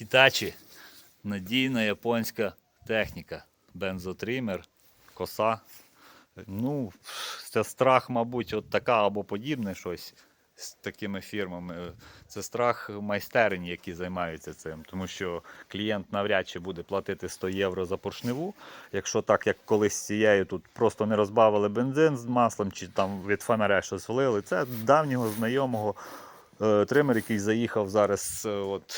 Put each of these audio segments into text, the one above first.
Hitachi. Надійна японська техніка. Бензотример, коса. Ну, це страх, мабуть, от така або подібне щось з такими фірмами. Це страх майстерень, які займаються цим. Тому що клієнт навряд чи буде платити 100 євро за поршневу. Якщо так, як колись з цією, тут просто не розбавили бензин з маслом, чи там від фонаря щось влили. Це давнього знайомого е, тример, який заїхав зараз. е, От,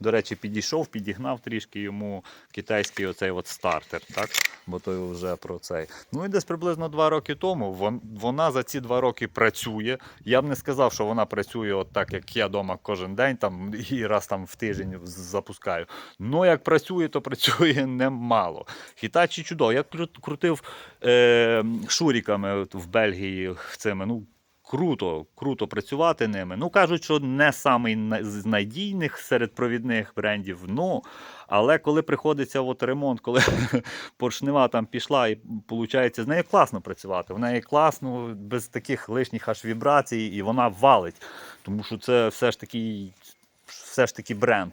до речі, підійшов, підігнав трішки йому китайський оцей от стартер, так? Бо той вже про цей. Ну і десь приблизно два роки тому вона за ці два роки працює. Я б не сказав, що вона працює от так, як я вдома кожен день там, і раз там в тиждень запускаю. Ну як працює, то працює немало. Хітачі чудово. Я крутив е, шуріками в Бельгії цими. ну, Круто, круто працювати ними. Ну кажуть, що не самий з надійних серед провідних брендів. Ну але коли приходиться от ремонт, коли поршнева там пішла, і виходить, з нею класно працювати. В неї класно, без таких лишніх аж вібрацій, і вона валить. Тому що це все ж таки. Все ж таки бренд.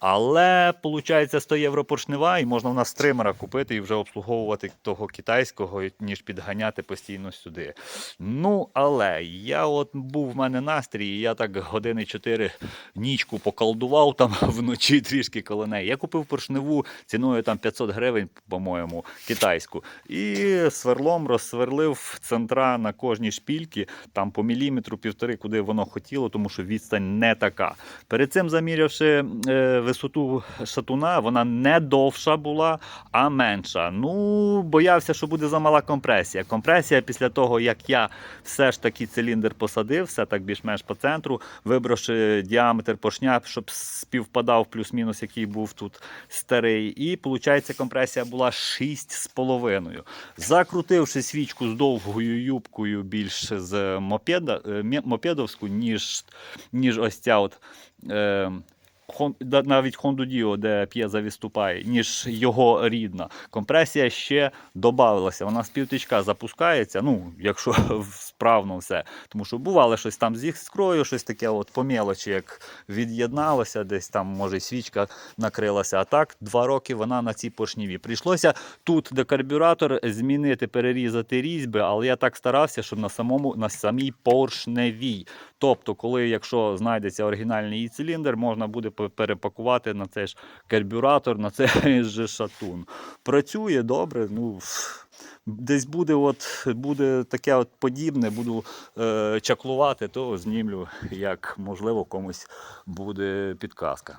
Але виходить 100 євро поршнева, і можна в нас стримера купити і вже обслуговувати того китайського, ніж підганяти постійно сюди. Ну, але я от був в мене настрій, і я так години 4 нічку поколдував там вночі трішки коло неї. Я купив поршневу ціною там 500 гривень, по-моєму, китайську. І сверлом розсверлив центра на кожній шпільці, там по міліметру, півтори, куди воно хотіло, тому що відстань не така. Перед цим замірявши е, висоту шатуна, вона не довша була, а менша. Ну, боявся, що буде замала компресія. Компресія після того, як я все ж таки циліндр посадив, все так більш-менш по центру, вибравши діаметр поршня, щоб співпадав плюс-мінус, який був тут старий. І виходить, компресія була 6,5. Закрутивши свічку з довгою юбкою більш з мопеда, е, мопедовську, ніж, ніж ось ця от. um, навіть Honda Dio, де п'єза відступає, ніж його рідна. Компресія ще додавалася. Вона з півтичка запускається, ну, якщо справно все. Тому що бувало щось там з іскрою, щось таке от по мелочі, як від'єдналося, десь там, може, свічка накрилася. А так, два роки вона на цій поршніві. Прийшлося тут, де карбюратор, змінити, перерізати різьби, але я так старався, щоб на самому на самій поршневій. Тобто, коли, якщо знайдеться оригінальний її циліндр, можна буде перепакувати на цей ж карбюратор, на цей же шатун. Працює добре. Ну десь буде, от буде таке от подібне, буду е, чаклувати, то знімлю, як можливо комусь буде підказка.